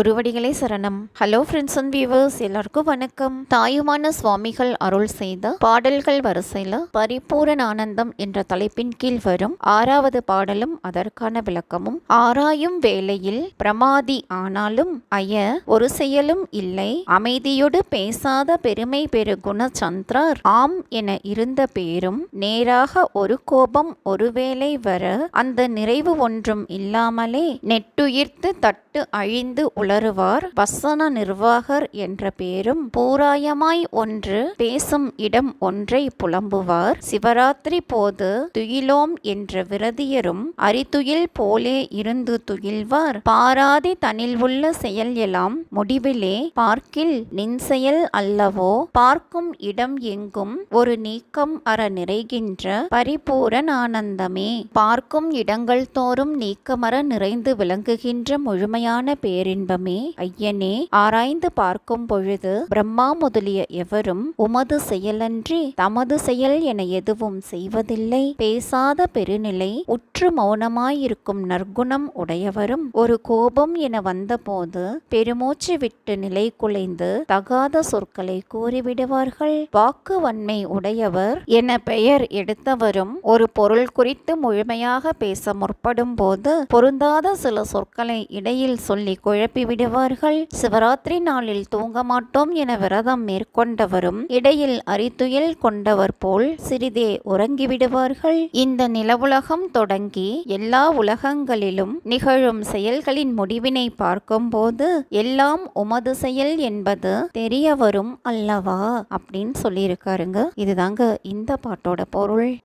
குருவடிகளே சரணம். Hello friends and viewers எல்லாருக்கும் வணக்கம். தாயுமான சுவாமிகள் அருள் செய்த பாடல்கள் வரிசையில் பரிபூரண ஆனந்தம் என்ற தலைப்பின் கீழ் வரும் ஆறாவது பாடலும் அதற்கான விளக்கமும். ஆராயும் வேளையில் பிரமாதி ஆனாலும் ஐய ஒரு செயலும் இல்லை. அமைதியோடு பேசாத பெருமை பெரு குணச்சந்திரர் ஆம் என இருந்த பேரும் நேராக ஒரு கோபம் ஒருவேளை வர அந்த நிறைவு ஒன்றும் இல்லாமலே நெட்டுயிர்த்து தட்டு அழிந்து உளறுவார். வசன நிர்வாகர் என்ற பேரும் பூராயமாய் ஒன்று பேசும் இடம் ஒன்றை புலம்புவார். சிவராத்திரி போது துயிலோம் என்ற விரதியரும் அரிதுயில் போலே இருந்து துயில்வார். பாராதி தனில் உள்ள செயல் எல்லாம் முடிவிலே பார்க்கில் நின் செயல் அல்லவோ பார்க்கும் இடம் எங்கும் ஒரு நீக்கம் அற நிறைகின்ற பரிபூரண ஆனந்தமே. பார்க்கும் இடங்கள் தோறும் நீக்கமர நிறைந்து விளங்குகின்ற முழுமையான பேரின்பம் ஐயனே ஆராய்ந்து பார்க்கும் பொழுது பிரம்மா முதலிய எவரும் உமது செயலன்றி தமது செயல் என எதுவும் செய்வதில்லை. பேசாத பெருநிலை உற்று மௌனமாயிருக்கும் நற்குணம் உடையவரும் ஒரு கோபம் என வந்தபோது பெருமூச்சு விட்டு நிலை குலைந்து தகாத சொற்களை கூறிவிடுவார்கள். வாக்கு வன்மை உடையவர் என பெயர் எடுத்தவரும் ஒரு பொருள் குறித்து முழுமையாக பேச முற்படும் போது பொருந்தாத சில சொற்களை இடையில் சொல்லி குழப்பி விடுவார்கள் சிவராத்திரி நாளில் தூங்க மாட்டோம் என விரதம் மேற்கொண்டவரும் இடையில் அரித்துயில் கொண்டவர் போல் சிறிதே உறங்கிவிடுவார்கள். இந்த நிலவுலகம் தொடங்கி எல்லா உலகங்களிலும் நிகழும் செயல்களின் முடிவினை பார்க்கும்போது எல்லாம் உமது செயல் என்பது தெரிய வரும் அல்லவா? அப்படின்னு சொல்லியிருக்காருங்க. இதுதாங்க இந்த பாட்டோட பொருள்.